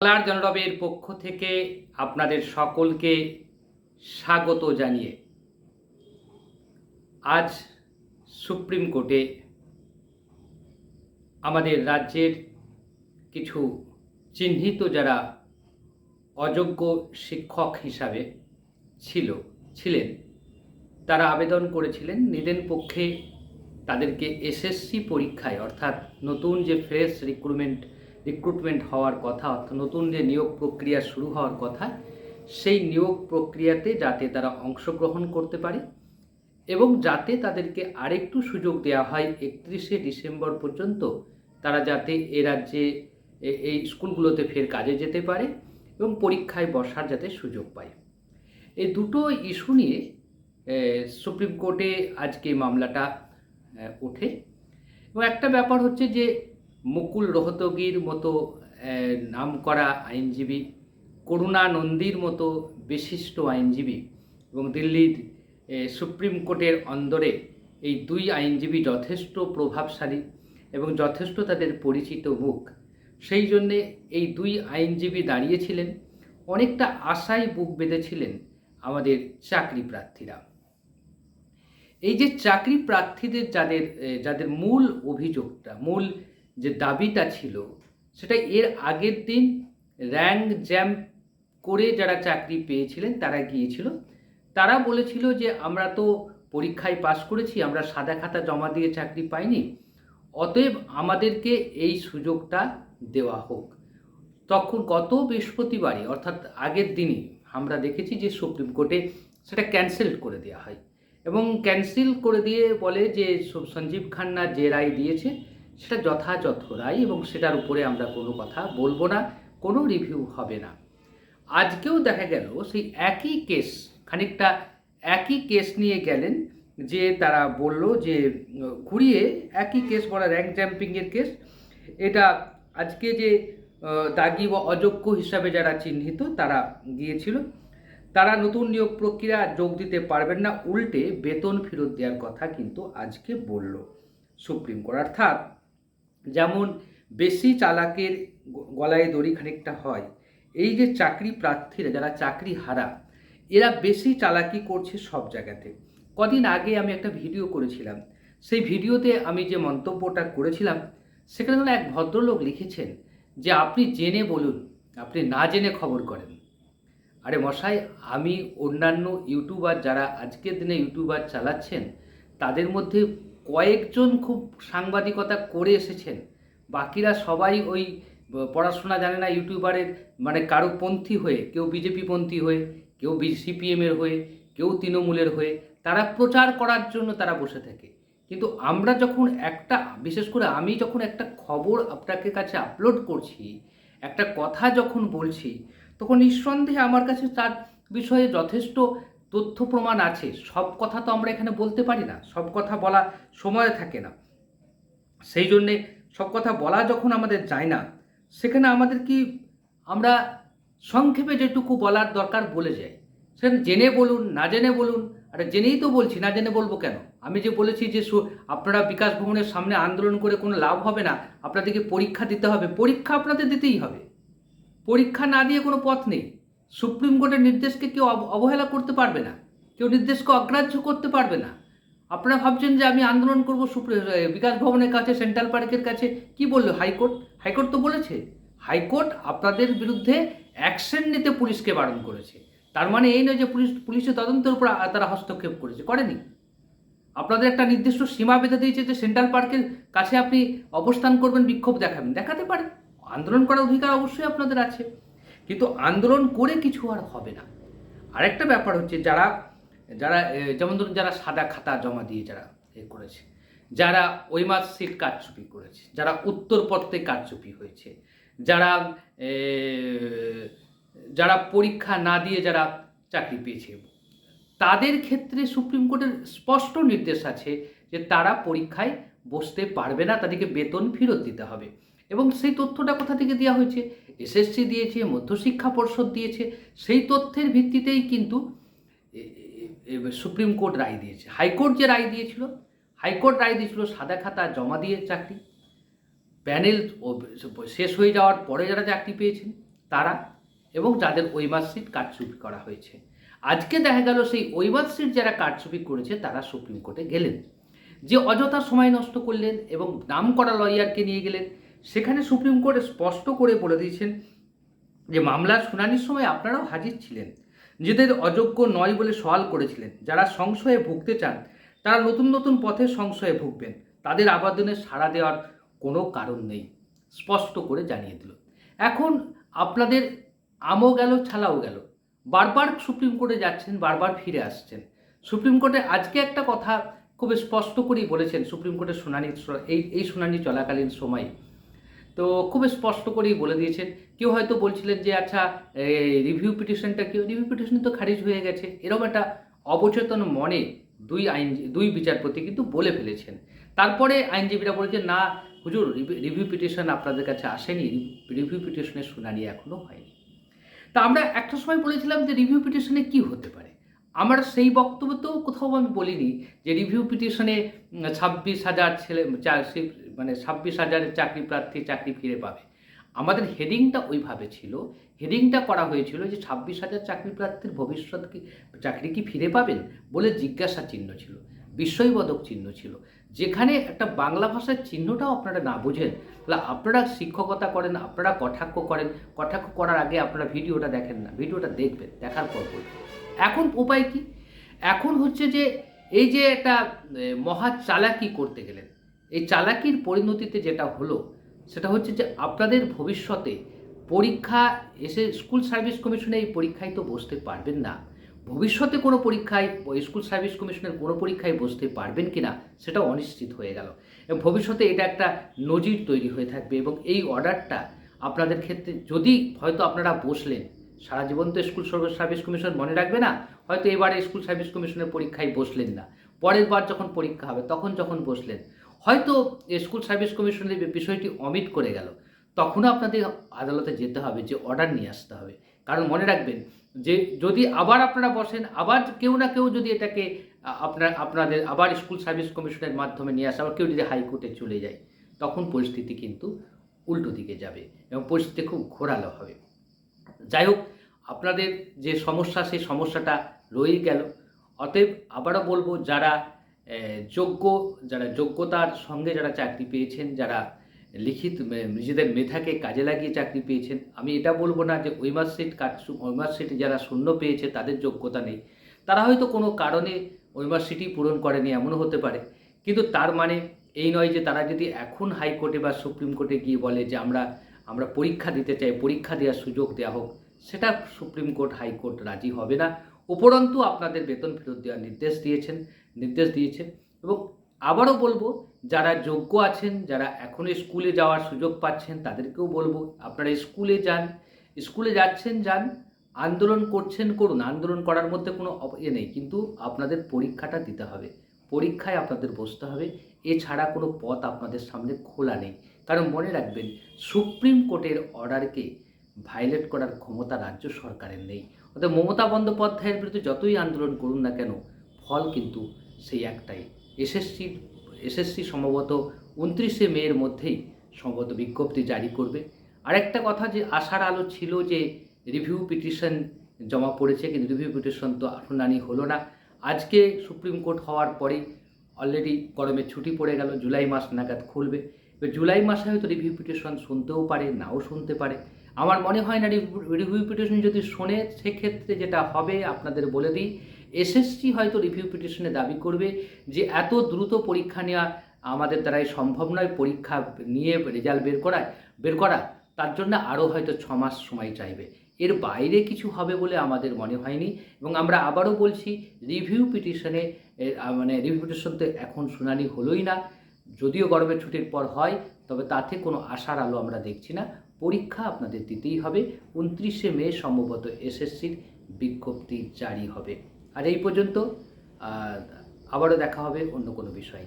বাংলার জনরবের পক্ষ থেকে আপনাদের সকলকে স্বাগত জানিয়ে আজ সুপ্রিম কোর্টে আমাদের রাজ্যের কিছু চিহ্নিত যারা অযোগ্য শিক্ষক হিসাবে ছিল, ছিলেন, তারা আবেদন করেছিলেন। নিদেন পক্ষে তাদেরকে এসএসসি পরীক্ষায়, অর্থাৎ নতুন যে ফ্রেশ রিক্রুটমেন্ট রিক্রুটমেন্ট হওয়ার কথা, অর্থাৎ নতুন যে নিয়োগ প্রক্রিয়া শুরু হওয়ার কথা, সেই নিয়োগ প্রক্রিয়াতে যাতে তারা অংশগ্রহণ করতে পারে এবং যাতে তাদেরকে আরেকটু সুযোগ দেওয়া হয় একত্রিশে ডিসেম্বর পর্যন্ত, তারা যাতে এ রাজ্যে এই স্কুলগুলোতে ফের কাজে যেতে পারে এবং পরীক্ষায় বসার যাতে সুযোগ পায়। এই দুটো ইস্যু নিয়ে সুপ্রিম কোর্টে আজকে মামলাটা ওঠে। এবং একটা ব্যাপার হচ্ছে যে মুকুল রোহতগির মতো নাম করা আইনজীবী, করুণা নন্দীর মতো বিশিষ্ট আইনজীবী এবং দিল্লির সুপ্রিম কোর্টের অন্দরে এই দুই আইনজীবী যথেষ্ট প্রভাবশালী এবং যথেষ্ট তাদের পরিচিত মুখ। সেই জন্যে এই দুই আইনজীবী দাঁড়িয়েছিলেন, অনেকটা আশায় বুক বেঁধেছিলেন আমাদের চাকরি প্রার্থীরা। এই যে চাকরি প্রার্থীদের যাদের যাদের মূল অভিযোগটা, মূল যে দাবিটা ছিল, সেটা এর আগের দিন র্যাঙ্ক জ্যাম করে যারা চাকরি পেয়েছিলেন, তারা গিয়েছিল। তারা বলেছিল যে, আমরা তো পরীক্ষায় পাশ করেছি, আমরা সাদা খাতা জমা দিয়ে চাকরি পাইনি, অতএব আমাদেরকে এই সুযোগটা দেওয়া হোক। তখন গত বৃহস্পতিবারই অর্থাৎ আগের দিনই, আমরা দেখেছি যে সুপ্রিম কোর্টে সেটা ক্যান্সেল করে দেওয়া হয়। এবং ক্যান্সেল করে দিয়ে বলে যে, সঞ্জীব খান্না যে রায় দিয়েছে সেটা যথাযথ রায় এবং সেটার উপরে আমরা কোনো কথা বলব না, কোনো রিভিউ হবে না। আজকেও দেখা গেল সেই একই কেস খানিকটা একই কেস নিয়ে গেলেন যে তারা বলল যে, ঘুরিয়ে একই কেস বলা র্যাঙ্ক জাম্পিংয়ের কেস এটা আজকে যে দাগি বা অযোগ্য হিসাবে যারা চিহ্নিত তারা গিয়েছিল তারা নতুন নিয়োগ প্রক্রিয়া যোগ দিতে পারবেন না, উল্টে বেতন ফেরত দেওয়ার কথা কিন্তু আজকে বলল সুপ্রিম কোর্ট। অর্থাৎ যেমন বেশি চালাকের গলায় দড়ি খানিকটা হয়। এই যে চাকরি প্রার্থীরা, যারা চাকরি হারা, এরা বেশি চালাকি করছে সব জায়গাতে। কদিন আগে আমি একটা ভিডিও করেছিলাম। সেই ভিডিওতে আমি যে মন্তব্যটা করেছিলাম, সেখানে এক ভদ্রলোক লিখেছেন যে, আপনি জেনে বলুন, আপনি না জেনে খবর করেন। আরে মশাই, আমি অন্যান্য ইউটিউবার যারা আজকের দিনে ইউটিউবার চালাচ্ছেন, তাদের মধ্যে কয়েকজন খুব সাংবাদিকতা করে এসেছেন। বাকিরা সবাই ওই পড়াশোনা জানে না ইউটিউবারের মানে কারও পন্থী হয়ে, কেউ বিজেপি পন্থী হয়ে, কেউ সিপিএমের হয়ে, কেউ তৃণমূলের হয়ে, তারা প্রচার করার জন্য তারা বসে থাকে। কিন্তু আমরা যখন একটা, বিশেষ করে আমি যখন একটা খবর আপনাকে কাছে আপলোড করছি, একটা কথা যখন বলছি, তখন নিঃসন্দেহে আমার কাছে তার বিষয়ে যথেষ্ট তথ্য প্রমাণ আছে, সব কথা তো আমরা এখানে বলতে পারি না, সব কথা বলা সময় থাকে না। সেই জন্যে সব কথা বলা যখন আমাদের যায় না, সেখানে আমাদের কি আমরা সংক্ষেপে যেটুকু বলার দরকার বলে যাই। সেখানে জেনে বলুন, না জেনে বলুন, আর জেনেই তো বলছি, না জেনে বলব কেন? আমি যে বলেছি যে আপনারা বিকাশ ভবনের সামনে আন্দোলন করে কোনো লাভ হবে না, আপনাদেরকে পরীক্ষা দিতে হবে, পরীক্ষা আপনাদের দিতেই হবে। পরীক্ষা না দিয়ে কোনো পথ নেই। সুপ্রিম কোর্টের নির্দেশকে কেউ অবহেলা করতে পারবে না। কেউ নির্দেশকে অগ্রাহ্য করতে পারবে না। আপনারা ভাবছেন যে আমি আন্দোলন করব সুপ্রিম বিকাশ ভবনের কাছে, সেন্ট্রাল পার্কের কাছে? কি বলল হাইকোর্ট? হাইকোর্ট তো বলেছে, হাইকোর্ট আপনাদের বিরুদ্ধে অ্যাকশন নিতে পুলিশকে বারণ করেছে। তার মানে এই নয় যে পুলিশ, পুলিশের তদন্তের উপর তারা হস্তক্ষেপ করেছে, করেনি। আপনাদের একটা নির্দিষ্ট সীমা বেঁধে দিয়েছে যে সেন্ট্রাল পার্কের কাছে আপনি অবস্থান করবেন, বিক্ষোভ দেখাবেন। দেখাতে পারেন আন্দোলন করার অধিকার অবশ্যই আপনাদের আছে। কিন্তু আন্দোলন করে কিছু আর হবে না। আরেকটা ব্যাপার হচ্ছে যারা যারা যেমন ধরুন যারা সাদা খাতা জমা দিয়ে যারা এ করেছে, যারা ওই মার্কশিট কারচুপি করেছে, যারা উত্তরপত্রে কারচুপি হয়েছে, যারা যারা পরীক্ষা না দিয়ে যারা চাকরি পেয়েছে, তাদের ক্ষেত্রে সুপ্রিম কোর্টের স্পষ্ট নির্দেশ আছে যে তারা পরীক্ষায় বসতে পারবে না, তাদেরকে বেতন ফেরত দিতে হবে। এবং সেই তথ্যটা কোথা থেকে দেওয়া হয়েছে? এসএসসি দিয়েছে, মধ্যশিক্ষা পর্ষদ দিয়েছে, সেই তথ্যের ভিত্তিতেই কিন্তু সুপ্রিম কোর্ট রায় দিয়েছে। হাইকোর্ট যে রায় দিয়েছিল, হাইকোর্ট রায় দিয়েছিল সাদা খাতা জমা দিয়ে চাকরি। প্যানেল ও শেষ হয়ে যাওয়ার পরে যারা চাকরি পেয়েছেন, তারা এবং যাদের ওই মার্কশিট কারচুপি করা হয়েছে। আজকে দেখা গেল সেই ওই মার্কশিট যারা কারচুপি করেছে, তারা সুপ্রিম কোর্টে গেলেন। যে অযথা সময় নষ্ট করলেন এবং নাম করা লয়ারকে নিয়ে গেলেন সেখানে সুপ্রিম কোর্ট স্পষ্ট করে বলে দিয়েছেন যে মামলার শুনানির সময় আপনারাও হাজির ছিলেন, নিজেদের অযোগ্য নয় বলে সওয়াল করেছিলেন। যারা সংশয়ে ভুগতে চান, তারা নতুন নতুন পথে সংশয়ে ভুগবেন। তাদের আবেদনে সাড়া দেওয়ার কোনো কারণ নেই, স্পষ্ট করে জানিয়ে দিল। এখন আপনাদের আমও গেল, ছালাও গেল। বারবার সুপ্রিম কোর্টে যাচ্ছেন, বারবার ফিরে আসছেন। সুপ্রিম কোর্টে আজকে একটা কথা খুব স্পষ্ট করেই বলেছেন, সুপ্রিম কোর্টের শুনানি এই এই শুনানি চলাকালীন সময়। তো খুব স্পষ্ট করেই বলে দিয়েছেন। কেউ হয়তো বলছিলেন যে আচ্ছা রিভিউ পিটিশনটা কেউ রিভিউ পিটিশন তো খারিজ হয়ে গেছে। এরকম একটা অবচেতন মনে দুই আইন, দুই বিচারপতি কিন্তু বলে ফেলেছেন। তারপরে আইনজীবীরা বলেছেন, না, হুজুর রিভিউ পিটিশন আপনাদের কাছে আসেনি। রিভিউ পিটিশনের শুনানি এখনও হয়নি। তা আমরা একটা সময় বলেছিলাম যে রিভিউ পিটিশনে কি হতে পারে? আমার সেই বক্তব্য তো কোথাও আমি বলিনি যে রিভিউ পিটিশনে ছাব্বিশ হাজার ছেলে মানে ছাব্বিশ হাজারের চাকরি প্রার্থী চাকরি ফিরে পাবে। আমাদের হেডিংটা ওইভাবে ছিল। হেডিংটা করা হয়েছিল যে ছাব্বিশ হাজার চাকরি প্রার্থীর ভবিষ্যৎ কি, চাকরি কি ফিরে পাবেন বলে জিজ্ঞাসা চিহ্ন ছিল, বিস্ময়বোধক চিহ্ন ছিল। যেখানে একটা বাংলা ভাষার চিহ্নটাও আপনারা না বোঝেন, তাহলে আপনারা শিক্ষকতা করেন, আপনারা কটাক্ষ করেন, কটাক্ষ করার আগে আপনারা ভিডিওটা দেখেন না, ভিডিওটা দেখবেন, দেখার পর বলবেন। এখন উপায় কি? এখন হচ্ছে যে এই যে একটা মহা চালাকি করতে গেলেন এই চালাকির পরিণতিতে যেটা হলো, সেটা হচ্ছে যে আপনাদের ভবিষ্যতে পরীক্ষা এসে স্কুল সার্ভিস কমিশনে এই পরীক্ষায় তো বসতে পারবেন না। ভবিষ্যতে কোনো পরীক্ষায়, স্কুল সার্ভিস কমিশনের কোনো পরীক্ষায় বসতে পারবেন কি না সেটা অনিশ্চিত হয়ে গেল। এবং ভবিষ্যতে এটা একটা নজির তৈরি হয়ে থাকবে এবং এই অর্ডারটা আপনাদের ক্ষেত্রে যদি হয়তো আপনারা বসলেন, সারা জীবন তো স্কুল সার্ভিস কমিশন মনে রাখবে না, হয়তো এবারে স্কুল সার্ভিস কমিশনের পরীক্ষায় বসলেন না। পরের বার যখন পরীক্ষা হবে, তখন যখন বসলেন হয়তো স্কুল সার্ভিস কমিশনের বিষয়টি অমিট করে গেল। তখনও আপনাদের আদালতে যেতে হবে, যে অর্ডার নিয়ে আসতে হবে। কারণ মনে রাখবেন যে যদি আবার আপনারা বসেন, আবার কেউ না কেউ যদি এটাকে আপনার, আপনাদের আবার স্কুল সার্ভিস কমিশনের মাধ্যমে নিয়ে আসে, আবার কেউ যদি হাইকোর্টে চলে যায়, তখন পরিস্থিতি কিন্তু উল্টো দিকে যাবে এবং পরিস্থিতি খুব ঘোরালো হবে। যাই হোক, আপনাদের যে সমস্যা, সেই সমস্যাটা রয়েই গেল। অতএব আবারও বলব, যারা যোগ্য, যারা যোগ্যতার সঙ্গে যারা চাকরি পেয়েছেন, যারা লিখিত নিজেদের মেধাকে কাজে লাগিয়ে চাকরি পেয়েছেন, আমি এটা বলব না যে ওই মার্কশিট কাজ ওই মার্কশিটে যারা শূন্য পেয়েছে, তাদের যোগ্যতা নেই। তারা হয়তো কোনো কারণে ওই মার্কশিটই পূরণ করেনি, এমনও হতে পারে। কিন্তু তার মানে এই নয় যে তারা যদি এখন হাইকোর্টে বা সুপ্রিম কোর্টে গিয়ে বলে যে আমরা আমরা পরীক্ষা দিতে চাই, পরীক্ষা দেওয়ার সুযোগ দেওয়া হোক, সেটা সুপ্রিম কোর্ট, হাইকোর্ট রাজি হবে না। উপরন্তু আপনাদের বেতন ফেরত দেওয়ার নির্দেশ দিয়েছেন। নির্দেশ দিয়েছেন এবং আবারও বলব, যারা যোগ্য আছেন, যারা এখনও স্কুলে যাওয়ার সুযোগ পাচ্ছেন, তাদেরকেও বলব, আপনারা স্কুলে যান। স্কুলে যাচ্ছেন, যান, আন্দোলন করছেন, করুন। আন্দোলন করার মধ্যে কোনো ইয়ে নেই। কিন্তু আপনাদের পরীক্ষাটা দিতে হবে। পরীক্ষায় আপনাদের বসতে হবে। এছাড়া কোনো পথ আপনাদের সামনে খোলা নেই। কারণ মনে রাখবেন, সুপ্রিম কোর্টের অর্ডারকে ভায়োলেট করার ক্ষমতা রাজ্য সরকারের নেই। অর্থাৎ মমতা বন্দ্যোপাধ্যায়ের বিরুদ্ধে যতই আন্দোলন করুন না কেন, ফল কিন্তু সেই একটাই। এসএসসি এসএসসি সম্ভবত উনত্রিশে মের মধ্যেই সম্ভবত বিজ্ঞপ্তি জারি করবে। আরেকটা কথা যে আশার আলো ছিল যে রিভিউ পিটিশন জমা পড়েছে, কিন্তু রিভিউ পিটিশন তো শুনানি হলো না। আজকে সুপ্রিম কোর্ট হওয়ার পরেই অলরেডি গরমের ছুটি পড়ে গেল, জুলাই মাস নাগাদ খুলবে। এবার জুলাই মাসে হয়তো রিভিউ পিটিশন শুনতেও পারে, নাও শুনতে পারে। আমার মনে হয় না রিভিউ পিটিশন যদি শোনে, সেক্ষেত্রে যেটা হবে, আপনাদের বলে দিই এসএসসি হয়তো রিভিউ পিটিশনে দাবি করবে যে এত দ্রুত পরীক্ষা নেওয়া আমাদের দ্বারাই সম্ভব নয়, পরীক্ষা নিয়ে রেজাল্ট বের করায়, বের করা। তার জন্য আরও হয়তো ছ মাস সময় চাইবে। এর বাইরে কিছু হবে বলে আমাদের মনে হয়নি এবং আমরা আবারও বলছি রিভিউ পিটিশনে মানে রিভিউ পিটিশন তো এখন শুনানি হলোই না। যদিও গরমের ছুটির পর হয়, তবে তাতে কোনো আশার আলো আমরা দেখছি না। পরীক্ষা আপনাদের দিতেই হবে উনত্রিশে মে সম্ভবত এসএসসির বিজ্ঞপ্তি জারি হবে আর এই পর্যন্ত আবারও দেখা হবে অন্য কোনো বিষয়।